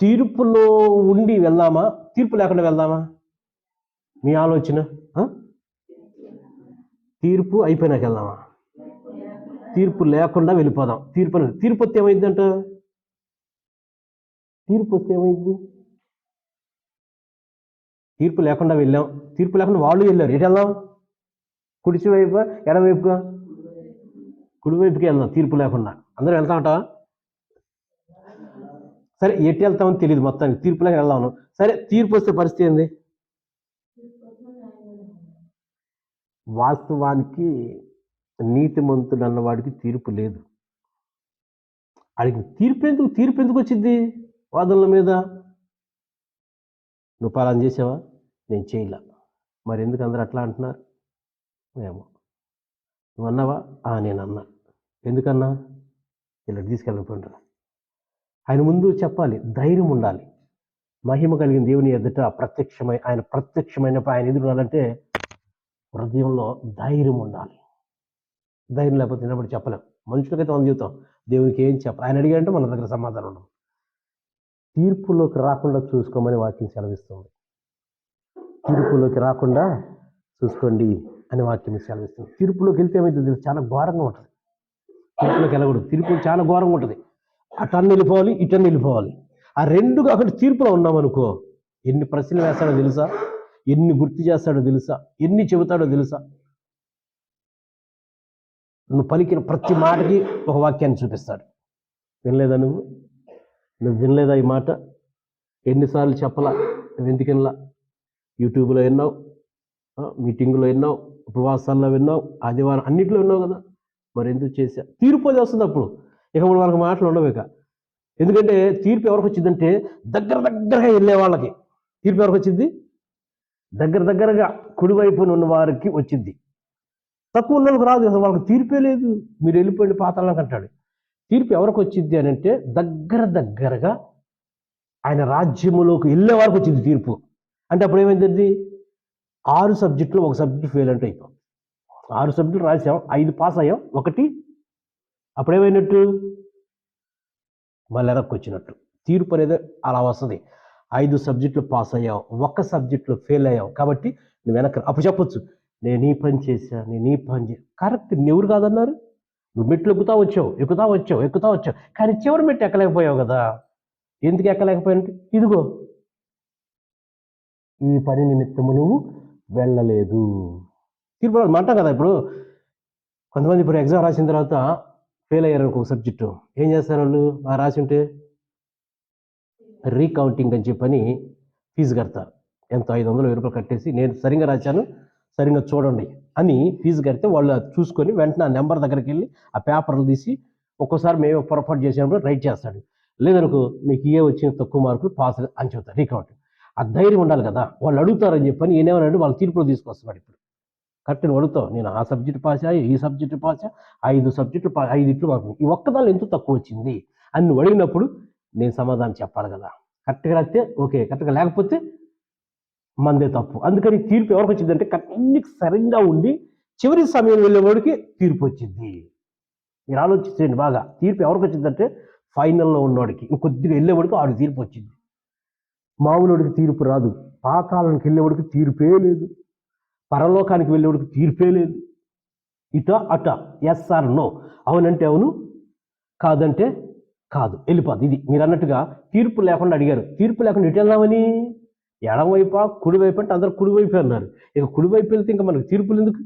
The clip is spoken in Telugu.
తీర్పులో ఉండి వెళ్దామా? తీర్పు లేకుండా వెళ్దామా? మీ ఆలోచన తీర్పు అయిపోయినాక వెళ్దామా? తీర్పు లేకుండా వెళ్ళిపోదాం. తీర్పు అనేది- తీర్పు వస్తే ఏమైందంట? తీర్పు వస్తే ఏమైంది? తీర్పు లేకుండా వెళ్ళాం. తీర్పు లేకుండా వాళ్ళు వెళ్ళారు. ఎటు వెళ్దాం? కుడిచి వైపు ఎడవైపుగా కుడివైపుకి వెళ్దాం. తీర్పు లేకుండా. అందరూ వెళ్తామట సరే ఎటు వెళ్తామని తెలియదు మొత్తానికి. తీర్పు లేక వెళ్దాం సరే తీర్పు వస్తే పరిస్థితి ఏంది? వాస్తవానికి నీతిమంతుడు అన్నవాడికి తీర్పు లేదు. అడిగి తీర్పు ఎందుకు తీర్పు ఎందుకు వచ్చింది వాదనల మీద? నువ్వు పాలన చేసావా? నేను చేయలే. మరి ఎందుకు అందరు అట్లా అంటున్నారు? ఏమో. నువ్వు అన్నావా నేను అన్నా ఎందుకన్నా? ఇలా తీసుకెళ్ళిపోంటారు ఆయన ముందు చెప్పాలి ధైర్యం ఉండాలి. మహిమ కలిగిన దేవుని ఎదుట ప్రత్యక్షమై ఆయన ప్రత్యక్షమైనప్పుడు ఆయన ఎదురున్నాడంటే హృదయంలో ధైర్యం ఉండాలి. ధైర్యం లేకపోతే నిలబడి చెప్పలేం. మనుషులకైతే మనం చెబుతాం దేవునికి ఏం చెప్పాలి ఆయన అడిగాడంటే మన దగ్గర సమాధానం ఉండదు. తీర్పులోకి రాకుండా చూసుకోమని వాక్యం సెలవిస్తుంది. తీర్పులోకి రాకుండా చూసుకోండి అని వాక్యం సెలవిస్తుంది. తీర్పులోకి వెళ్తే ఏమైంది చాలా ఘోరంగా ఉంటుంది. తీర్పులోకి వెళ్ళకూడదు. తీర్పు చాలా ఘోరంగా ఉంటుంది. అటన్ వెళ్ళిపోవాలి ఇటన్ నిలిపోవాలి. ఆ రెండు అక్కడ తీర్పులో ఉన్నామనుకో ఎన్ని ప్రశ్నలు వేస్తాడో తెలుసా? ఎన్ని గుర్తు చేస్తాడో తెలుసా? ఎన్ని చెబుతాడో తెలుసా? నువ్వు పలికిన ప్రతి మాటకి ఒక వాక్యాన్ని చూపిస్తాడు. వినలేదా నువ్వు? నువ్వు వినలేదా ఈ మాట? ఎన్నిసార్లు చెప్పలా? నువ్వు ఎందుకు యూట్యూబ్లో విన్నావు? మీటింగ్లో మీటింగులో విన్నావు? ఉపవాసాల్లో విన్నావు? ఆదివారం అన్నిట్లో విన్నావు కదా? మరి ఎందుకు చేశా? తీర్పు వస్తుంది అప్పుడు. ఇక ఇప్పుడు వాళ్ళకి మాటలు ఉండవు ఇక. ఎందుకంటే తీర్పు ఎవరికి వచ్చిందంటే దగ్గర దగ్గరగా వెళ్ళే వాళ్ళకి. తీర్పు ఎవరికి వచ్చింది? దగ్గర దగ్గరగా కుడివైపున ఉన్న వారికి వచ్చింది. తక్కువ ఉన్న వాళ్ళకి రాదు అసలు వాళ్ళకి తీర్పే లేదు. మీరు వెళ్ళిపోయిన పాతాలకు అంటాడు. తీర్పు ఎవరికి వచ్చింది అని అంటే దగ్గర దగ్గరగా ఆయన రాజ్యములోకి వెళ్ళే వారికి వచ్చింది తీర్పు. అంటే అప్పుడు ఏమైంది ఆరు సబ్జెక్టులు ఒక సబ్జెక్ట్ ఫెయిల్ అంటే అయిపోయింది. ఆరు సబ్జెక్టులు రాసాం ఐదు పాస్ అయ్యాం. ఒకటి అప్పుడేమైనట్టు? మళ్ళీ వెనక్కి వచ్చినట్టు. తీర్పు అనేది అలా వస్తుంది. ఐదు సబ్జెక్టులు పాస్ అయ్యావు ఒక్క సబ్జెక్టులో ఫెయిల్ అయ్యావు కాబట్టి నువ్వు వెనక అప్పుడు చెప్పొచ్చు నేను ఈ పని చేశా నేను ఈ పని చే కరెక్ట్ ఎవరు కాదన్నారు? నువ్వు మెట్లు ఎక్కుతా వచ్చావు ఎక్కుతా వచ్చావు ఎక్కుతా వచ్చావు కానీ చివరి మెట్టు ఎక్కలేకపోయావు కదా? ఎందుకు ఎక్కలేకపోయానంటే ఇదిగో. ఈ పని నిమిత్తము నువ్వు వెళ్ళలేదు. తీర్పు అంటాం కదా ఇప్పుడు. కొంతమంది ఇప్పుడు ఎగ్జామ్ రాసిన తర్వాత ఫెయిల్ అయ్యారు ఒక సబ్జెక్టు. ఏం చేస్తారు వాళ్ళు ఆ రాసి ఉంటే రీకౌంటింగ్ అని చెప్పని ఫీజు కడతారు. ఎంత ఐదు వందలు వెయ్యి రూపాయలు కట్టేసి నేను సరిగ్గా రాశాను సరిగ్గా చూడండి అని ఫీజు కడితే వాళ్ళు చూసుకొని వెంటనే ఆ నెంబర్ దగ్గరికి వెళ్ళి ఆ పేపర్లు తీసి ఒక్కోసారి మేము పొరపాటు చేసినప్పుడు రైట్ చేస్తాడు. లేదనుకో మీకు ఏ వచ్చిన తక్కువ మార్కులు పాస్ అని చెబుతారు రీకౌంటింగ్. ఆ ధైర్యం ఉండాలి కదా. వాళ్ళు అడుగుతారని చెప్పని ఈయనేమన్నాడు? వాళ్ళ తీర్పులో తీసుకొస్తున్నాడు ఇప్పుడు. కరెక్ట్ నువ్వు అడుగుతావు. నేను ఆ సబ్జెక్ట్ పాసా ఈ సబ్జెక్ట్ పాసా ఐదు సబ్జెక్టు పా ఐదు ఇట్లు మాకు ఈ ఒక్కదాని ఎంత తక్కువ వచ్చింది? అని నువ్వు అడిగినప్పుడు నేను సమాధానం చెప్పాలి కదా. కరెక్ట్గా రాస్తే ఓకే కరెక్ట్గా లేకపోతే మందే తప్పు. అందుకని తీర్పు ఎవరికి వచ్చిందంటే అన్ని సరిగ్గా ఉండి చివరి సమయం వెళ్ళేవాడికి తీర్పు వచ్చింది. మీరు ఆలోచించండి బాగా. తీర్పు ఎవరికి వచ్చిందంటే ఫైనల్లో ఉన్నవాడికి ఇంకొద్దిగా వెళ్ళేవాడికి ఆడికి తీర్పు వచ్చింది. మామూలుడికి తీర్పు రాదు. పాతాళానికి వెళ్ళేవాడికి తీర్పే లేదు. పరలోకానికి వెళ్ళేవాడికి తీర్పే లేదు. ఇట అట ఎస్ ఆర్ నో. అవునంటే అవును కాదంటే కాదు. వెళ్ళిపోదు. ఇది మీరు అన్నట్టుగా తీర్పు లేకుండా అడిగారు. తీర్పు లేకుండా ఇటు వెళ్దామని? ఎడమవైపా కుడివైపు అంటే అందరూ కుడివైపు అన్నారు. ఇక కుడివైపు వెళ్తే ఇంకా మనకు తీర్పులు ఎందుకు?